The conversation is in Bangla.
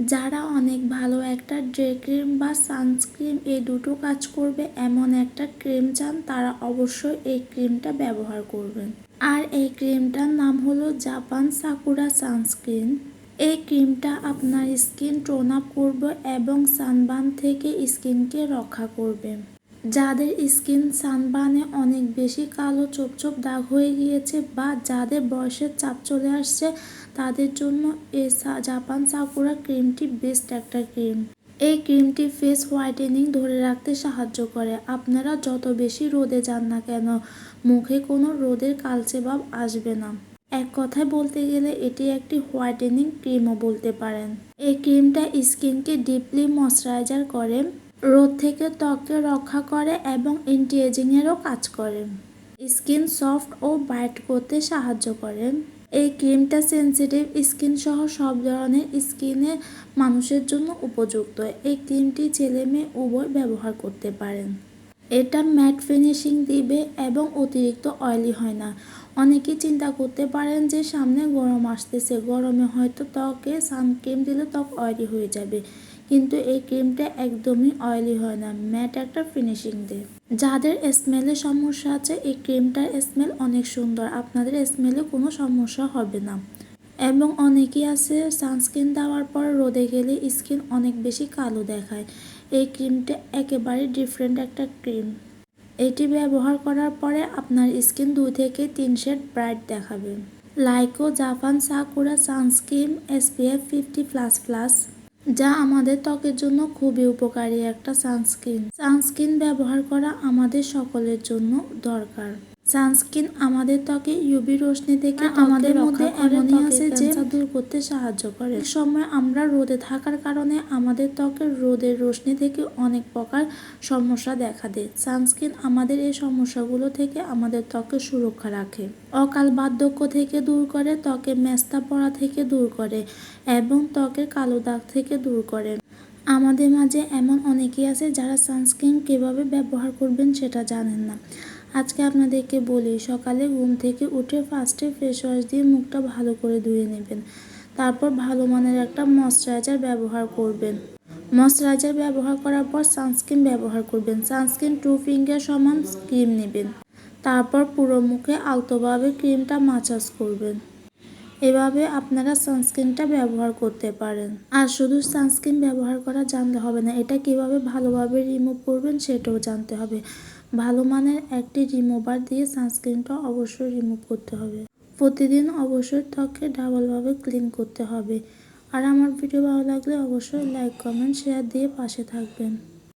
যারা অনেক ভালো একটা ডে ক্রিম বা সানস্ক্রিম এই দুটো কাজ করবে, এমন একটা ক্রিম চান, তারা অবশ্যই এই ক্রিমটা ব্যবহার করবেন। আর এই ক্রিমটার নাম হলো জাপান সাকুরা সানস্ক্রিন। এই ক্রিমটা আপনার স্কিন টোন আপ করবে এবং সানবান থেকে স্কিনকে রক্ষা করবে। যাদের স্কিন সানবার্নে অনেক বেশি কালো চোপ চোপ দাগ হয়ে গিয়েছে বা যাদের বয়সের চাপ চলে আসছে, তাদের জন্য এই জাপান সাকুরা ক্রিমটি বেস্ট একটা ক্রিম। এই ক্রিমটি ফেস হোয়াইটেনিং ধরে রাখতে সাহায্য করে। আপনারা যত বেশি রোদে যান না কেন, মুখে কোনো রোদের কালচে ভাব আসবে না। এক কথায় বলতে গেলে এটি একটি হোয়াইটেনিং ক্রিমও বলতে পারেন। এই ক্রিমটা স্কিনকে ডিপলি ময়শ্চারাইজার করে। রোদ থেকে ত্বককে রক্ষা করে এবং অ্যান্টি এজিংয়েরও কাজ করে। স্কিন সফট ও ব্রাইট করতে সাহায্য করে। এই ক্রিমটা সেন্সিটিভ স্কিন সহ সব ধরনের স্কিনে মানুষের জন্য উপযুক্ত। এই ক্রিমটি ছেলে মেয়ে উভয় ব্যবহার করতে পারেন। এটা ম্যাট ফিনিশিং দিবে এবং অতিরিক্ত অয়েলি হয় না। অনেকেই চিন্তা করতে পারেন যে সামনে গরম আসতেছে। গরমে হয়তো ত্বকে সানক্রিম দিলে ত্বক অয়েলি হয়ে যাবে। কিন্তু এই ক্রিমটা একদমই অয়েলি হয় না। ম্যাট একটা ফিনিশিং দেয় যাদের স্মেলে সমস্যা আছে, এই ক্রিমটার স্মেল অনেক সুন্দর। আপনাদের স্মেলে কোনো সমস্যা হবে না। এবং অনেকেই আছে সানস্ক্রিন দেওয়ার পর রোদে গেলে স্কিন অনেক বেশি কালো দেখায়। এই ক্রিমটা একেবারে ডিফারেন্ট একটা ক্রিম এটি ব্যবহার করার পরে আপনার স্কিন দুই থেকে তিন শেড ব্রাইট দেখাবে। Laikou Japan Sakura sunscreen SPF fifty plus plus যা আমাদের ত্বকের জন্য খুবই উপকারী একটা সানস্ক্রিন সানস্ক্রিন ব্যবহার করা আমাদের সকলের জন্য দরকার। সানস্ক্রিন আমাদের ত্বকে ইউভি রশ্মি থেকে আমাদের মধ্যে এমনই আছে যে দূর করতে সাহায্য করে। সময় আমরা রোদে থাকার কারণে আমাদের ত্বকের রোদের রশ্মি থেকে অনেক প্রকার সমস্যা দেখা দেয়। সানস্ক্রিন আমাদের এই সমস্যাগুলো থেকে আমাদের ত্বকে সুরক্ষা রাখে। অকাল বার্ধক্য থেকে দূর করে ত্বকে মেস্তা পড়া থেকে দূর করে এবং ত্বকের কালো দাগ থেকে দূর করে। আমাদের মাঝে এমন অনেকেই আছে যারা সানস্ক্রিন কীভাবে ব্যবহার করবেন সেটা জানেন না। আজকে আপনাদেরকে বলি, সকালে ঘুম থেকে উঠে ফার্স্টে ফেস ওয়াশ দিয়ে মুখটা ভালো করে ধুয়ে নেবেন। তারপর ভালো মানের একটা ময়শ্চারাইজার ব্যবহার করবেন। ময়শ্চারাইজার ব্যবহার করার পর সানস্ক্রিন ব্যবহার করবেন। সানস্ক্রিন টু ফিঙ্গার সমান ক্রিম নেবেন। তারপর পুরো মুখে আলতোভাবে ক্রিমটা মাসাজ করবেন। এভাবে আপনারা সানস্ক্রিনটা ব্যবহার করতে পারেন। আর শুধু সানস্ক্রিন ব্যবহার করা জানলে হবে না, এটা কীভাবে ভালোভাবে রিমুভ করবেন সেটাও জানতে হবে। ভালো মানের একটি রিমুভার দিয়ে সানস্ক্রিনটা অবশ্যই রিমুভ করতে হবে। প্রতিদিন অবশ্যই ত্বককে ডাবলভাবে ক্লিন করতে হবে। আর আমার ভিডিও ভালো লাগলে অবশ্যই লাইক কমেন্ট শেয়ার দিয়ে পাশে থাকবেন।